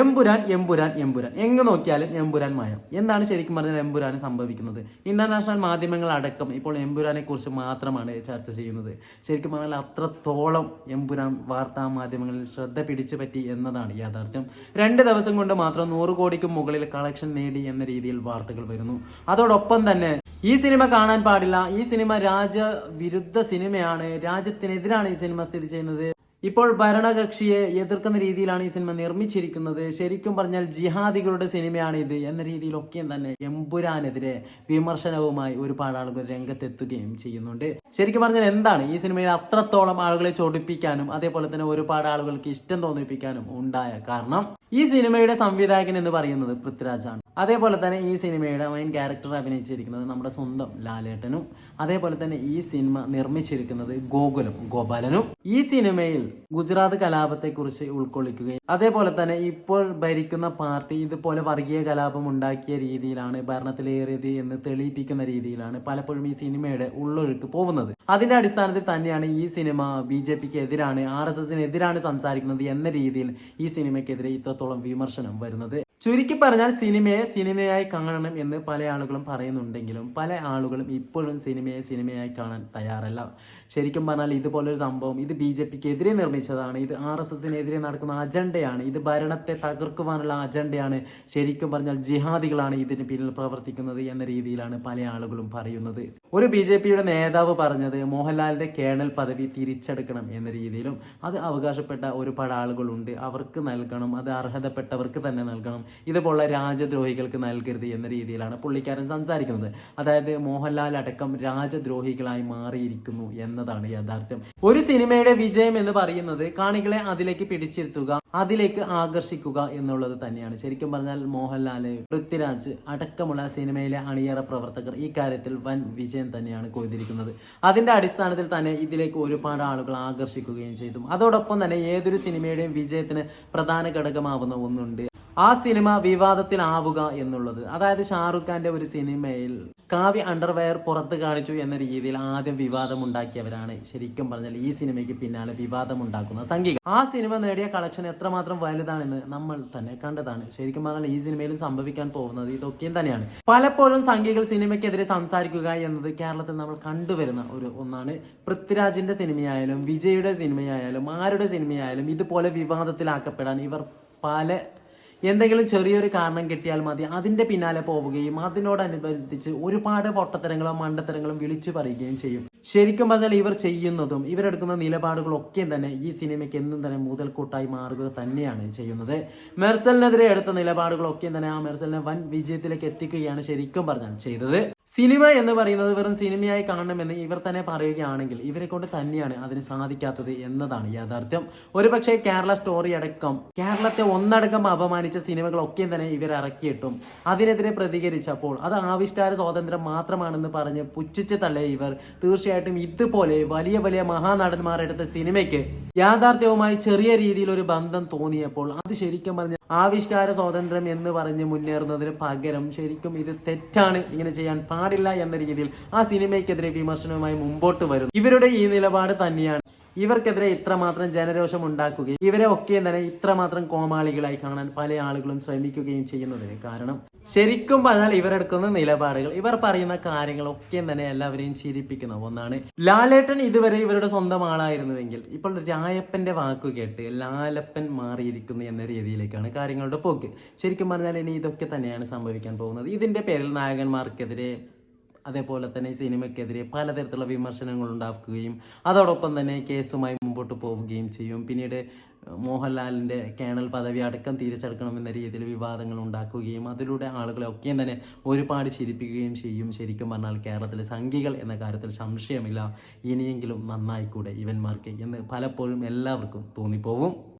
എമ്പുരാൻ എമ്പുരാൻ എമ്പുരാൻ. എങ്ങ് നോക്കിയാലും എമ്പുരാൻ മയം. എന്താണ് ശരിക്കും പറഞ്ഞാൽ എമ്പുരാൻ സംഭവിക്കുന്നത്? ഇന്റർനാഷണൽ മാധ്യമങ്ങൾ അടക്കം ഇപ്പോൾ എമ്പുരാനെ കുറിച്ച് മാത്രമാണ് ചർച്ച ചെയ്യുന്നത്. ശരിക്കും പറഞ്ഞാൽ അത്രത്തോളം എമ്പുരാൻ വാർത്താ മാധ്യമങ്ങളിൽ ശ്രദ്ധ പിടിച്ചു പറ്റി എന്നതാണ് യാഥാർത്ഥ്യം. രണ്ട് ദിവസം കൊണ്ട് മാത്രം നൂറ് കോടിക്കും മുകളിൽ കളക്ഷൻ നേടി എന്ന രീതിയിൽ വാർത്തകൾ വരുന്നു. അതോടൊപ്പം തന്നെ ഈ സിനിമ കാണാൻ പാടില്ല. ഈ സിനിമ രാജവിരുദ്ധ സിനിമയാണ്. രാജ്യത്തിനെതിരാണ് ഈ സിനിമ സ്ഥിതി ചെയ്യുന്നത്. ഇപ്പോൾ ഭരണകക്ഷിയെ എതിർക്കുന്ന രീതിയിലാണ് ഈ സിനിമ നിർമ്മിച്ചിരിക്കുന്നത്. ശരിക്കും പറഞ്ഞാൽ ജിഹാദികളുടെ സിനിമയാണ് ഇത് എന്ന രീതിയിലൊക്കെയും തന്നെ എമ്പുരാനെതിരെ വിമർശനവുമായി ഒരുപാട് ആളുകൾ രംഗത്തെത്തുകയും ചെയ്യുന്നുണ്ട്. ശരിക്കും പറഞ്ഞാൽ എന്താണ് ഈ സിനിമയിൽ അത്രത്തോളം ആളുകളെ ചൊടിപ്പിക്കാനും അതേപോലെ തന്നെ ഒരുപാട് ആളുകൾക്ക് ഇഷ്ടം തോന്നിപ്പിക്കാനും ഉണ്ടായ കാരണം? ഈ സിനിമയുടെ സംവിധായകൻ എന്ന് പറയുന്നത് പൃഥ്വിരാജാണ്. അതേപോലെ തന്നെ ഈ സിനിമയുടെ മെയിൻ ക്യാരക്ടർ അഭിനയിച്ചിരിക്കുന്നത് നമ്മുടെ സ്വന്തം ലാലേട്ടനും അതേപോലെ തന്നെ ഈ സിനിമ നിർമ്മിച്ചിരിക്കുന്നത് ഗോകുലം ഗോപാലനും. ഈ സിനിമയിൽ ഗുജറാത്ത് കലാപത്തെക്കുറിച്ച് ഉൾക്കൊള്ളിക്കുകയും അതേപോലെ തന്നെ ഇപ്പോൾ ഭരിക്കുന്ന പാർട്ടി ഇതുപോലെ വർഗീയ കലാപം ഉണ്ടാക്കിയ രീതിയിലാണ് ഭരണത്തിലേറിയത് എന്ന് തെളിയിപ്പിക്കുന്ന രീതിയിലാണ് പലപ്പോഴും ഈ സിനിമയുടെ ഉള്ളൊഴുക്ക് പോകുന്നത്. അതിന്റെ അടിസ്ഥാനത്തിൽ തന്നെയാണ് ഈ സിനിമ ബി ജെ പിക്ക് എതിരാണ് ആർ എസ് എസിനെതിരാണ് സംസാരിക്കുന്നത് എന്ന രീതിയിൽ ഈ സിനിമയ്ക്കെതിരെ ഇത്രത്തോളം വിമർശനം വരുന്നത്. ചുരുക്കി പറഞ്ഞാൽ സിനിമയെ സിനിമയായി കാണണം എന്ന് പല ആളുകളും പറയുന്നുണ്ടെങ്കിലും പല ആളുകളും ഇപ്പോഴും സിനിമയെ സിനിമയായി കാണാൻ തയ്യാറല്ല. ശരിക്കും പറഞ്ഞാൽ ഇതുപോലൊരു സംഭവം ഇത് ബി ജെ പിക്ക് എതിരെ നിർമ്മിച്ചതാണ്. ഇത് ആർ എസ് എസിനെതിരെ നടക്കുന്ന അജണ്ടയാണ്. ഇത് ഭരണത്തെ തകർക്കുവാനുള്ള അജണ്ടയാണ്. ശരിക്കും പറഞ്ഞാൽ ജിഹാദികളാണ് ഇതിന് പിന്നിൽ പ്രവർത്തിക്കുന്നത് എന്ന രീതിയിലാണ് പല ആളുകളും പറയുന്നത്. ഒരു ബി ജെ പിയുടെ നേതാവ് പറഞ്ഞത് മോഹൻലാലിന്റെ കേണൽ പദവി തിരിച്ചെടുക്കണം എന്ന രീതിയിലും അത് അവകാശപ്പെട്ട ഒരുപാട് ആളുകളുണ്ട്. അവർക്ക് നൽകണം. അത് അർഹതപ്പെട്ടവർക്ക് തന്നെ നൽകണം. ഇതുപോലുള്ള രാജദ്രോഹികൾക്ക് നൽകരുത് എന്ന രീതിയിലാണ് പുള്ളിക്കാരൻ സംസാരിക്കുന്നത്. അതായത് മോഹൻലാൽ അടക്കം രാജദ്രോഹികളായി മാറിയിരിക്കുന്നു എന്നതാണ് യാഥാർത്ഥ്യം. ഒരു സിനിമയുടെ വിജയം എന്ന് പറയുന്നത് കാണികളെ അതിലേക്ക് പിടിച്ചിരുത്തുക അതിലേക്ക് ആകർഷിക്കുക എന്നുള്ളത് തന്നെയാണ്. ശരിക്കും പറഞ്ഞാൽ മോഹൻലാൽ പൃഥ്വിരാജ് അടക്കമുള്ള സിനിമയിലെ അണിയറ പ്രവർത്തകർ ഈ കാര്യത്തിൽ വൻ വിജയം തന്നെയാണ് കൊയ്തിരിക്കുന്നത്. അതിന്റെ അടിസ്ഥാനത്തിൽ തന്നെ ഇതിലേക്ക് ഒരുപാട് ആളുകൾ ആകർഷിക്കുകയും ചെയ്തു. അതോടൊപ്പം തന്നെ ഏതൊരു സിനിമയുടെയും വിജയത്തിന് പ്രധാന ഘടകമാവുന്ന ഒന്നുണ്ട്. ആ സിനിമ വിവാദത്തിലാവുക എന്നുള്ളത്. അതായത് ഷാറുഖ് ഖാന്റെ ഒരു സിനിമയിൽ കാവ്യ അണ്ടർവെയർ പുറത്ത് കാണിച്ചു എന്ന രീതിയിൽ ആദ്യം വിവാദം ഉണ്ടാക്കിയവരാണ് ശരിക്കും പറഞ്ഞാൽ ഈ സിനിമയ്ക്ക് പിന്നാലെ വിവാദം ഉണ്ടാക്കുന്ന സംഗീതം ആ സിനിമ നേടിയ കളക്ഷൻ എത്രമാത്രം വലുതാണെന്ന് നമ്മൾ തന്നെ കണ്ടതാണ്. ശരിക്കും പറഞ്ഞാൽ ഈ സിനിമയിലും സംഭവിക്കാൻ പോകുന്നത് ഇതൊക്കെയും തന്നെയാണ്. പലപ്പോഴും സംഗീകൾ സിനിമയ്ക്കെതിരെ സംസാരിക്കുക എന്നത് കേരളത്തിൽ നമ്മൾ കണ്ടുവരുന്ന ഒരു ഒന്നാണ്. പൃഥ്വിരാജിന്റെ സിനിമയായാലും വിജയുടെ സിനിമയായാലും ആരുടെ സിനിമയായാലും ഇതുപോലെ വിവാദത്തിലാക്കപ്പെടാൻ ഇവർ പല എന്തെങ്കിലും ചെറിയൊരു കാരണം കിട്ടിയാൽ മതി. അതിന്റെ പിന്നാലെ പോവുകയും അതിനോടനുബന്ധിച്ച് ഒരുപാട് പൊട്ടത്തരങ്ങളും മണ്ടത്തരങ്ങളും വിളിച്ചു പറയുകയും ചെയ്യും. ശരിക്കും പറഞ്ഞാൽ ഇവർ ചെയ്യുന്നതും ഇവരെടുക്കുന്ന നിലപാടുകളൊക്കെയും തന്നെ ഈ സിനിമയ്ക്ക് എന്നും തന്നെ മുതൽക്കൂട്ടായി മാറുക തന്നെയാണ് ചെയ്യുന്നത്. മെർസലിനെതിരെ എടുത്ത നിലപാടുകളൊക്കെയും തന്നെ ആ മെർസലിനെ വൻ വിജയത്തിലേക്ക് എത്തിക്കുകയാണ് ശരിക്കും പറഞ്ഞാൽ ചെയ്തത്. സിനിമ എന്ന് പറയുന്നത് വെറും സിനിമയായി കാണണമെന്ന് ഇവർ തന്നെ പറയുകയാണെങ്കിൽ ഇവരെ കൊണ്ട് തന്നെയാണ് അതിന് സാധിക്കാത്തത് എന്നതാണ് യാഥാർത്ഥ്യം. ഒരുപക്ഷെ കേരള സ്റ്റോറി അടക്കം കേരളത്തെ ഒന്നടക്കം അപമാനിച്ച സിനിമകളൊക്കെ തന്നെ ഇവർ ഇറക്കിയിട്ടും അതിനെതിരെ പ്രതികരിച്ചപ്പോൾ അത് ആവിഷ്കാര സ്വാതന്ത്ര്യം മാത്രമാണെന്ന് പറഞ്ഞ് പുച്ഛിച്ച് തള്ളിയ ഇവർ തീർച്ചയായിട്ടും ഇതുപോലെ വലിയ വലിയ മഹാനടന്മാരെടുത്ത സിനിമയ്ക്ക് യാഥാർത്ഥ്യവുമായി ചെറിയ രീതിയിൽ ഒരു ബന്ധം തോന്നിയപ്പോൾ അത് ശരിക്കും പറഞ്ഞ ആവിഷ്കാര സ്വാതന്ത്ര്യം എന്ന് പറഞ്ഞ് മുന്നേറുന്നതിന് പകരം ശരിക്കും ഇത് തെറ്റാണ്. ഇങ്ങനെ ചെയ്യാൻ പാടില്ല എന്ന രീതിയിൽ ആ സിനിമയ്ക്കെതിരെ വിമർശനവുമായി മുമ്പോട്ട് വരും ഇവരുടെ ഈ നിലപാട് തന്നെയാണ്. ഇവർക്കെതിരെ ഇത്രമാത്രം ജനരോഷം ഉണ്ടാക്കുകയും ഇവരെ ഒക്കെ തന്നെ ഇത്രമാത്രം കോമാളികളായി കാണാൻ പല ആളുകളും ശ്രമിക്കുകയും ചെയ്യുന്നതിന് കാരണം ശരിക്കും പറഞ്ഞാൽ ഇവരെടുക്കുന്ന നിലപാടുകൾ ഇവർ പറയുന്ന കാര്യങ്ങളൊക്കെ തന്നെ എല്ലാവരെയും ചിരിപ്പിക്കുന്ന ഒന്നാണ്. ലാലേട്ടൻ ഇതുവരെ ഇവരുടെ സ്വന്തം ആളായിരുന്നുവെങ്കിൽ ഇപ്പോൾ രായപ്പന്റെ വാക്കു കേട്ട് ലാലപ്പൻ മാറിയിരിക്കുന്നു എന്ന രീതിയിലേക്കാണ് കാര്യങ്ങളുടെ പോക്ക്. ശരിക്കും പറഞ്ഞാൽ ഇനി ഇതൊക്കെ തന്നെയാണ് സംഭവിക്കാൻ പോകുന്നത്. ഇതിന്റെ പേരിൽ നായകന്മാർക്കെതിരെ അതേപോലെ തന്നെ സിനിമയ്ക്കെതിരെ പലതരത്തിലുള്ള വിമർശനങ്ങൾ ഉണ്ടാക്കുകയും അതോടൊപ്പം തന്നെ കേസുമായി മുമ്പോട്ട് പോവുകയും ചെയ്യും. പിന്നീട് മോഹൻലാലിന്റെ കേണൽ പദവി അടക്കം തിരിച്ചെടുക്കണമെന്ന രീതിയിൽ വിവാദങ്ങൾ ഉണ്ടാക്കുകയും അതിലൂടെ ആളുകളെ ഒക്കെയും തന്നെ ഒരുപാട് ചിരിപ്പിക്കുകയും ചെയ്യും. ശരിക്കും പറഞ്ഞാൽ കേരളത്തിലെ സംഖികൾ എന്ന കാര്യത്തിൽ സംശയമില്ല. ഇനിയെങ്കിലും നന്നായിക്കൂടെ ഇവന്മാർക്ക് എന്ന് പലപ്പോഴും എല്ലാവർക്കും തോന്നിപ്പോവും.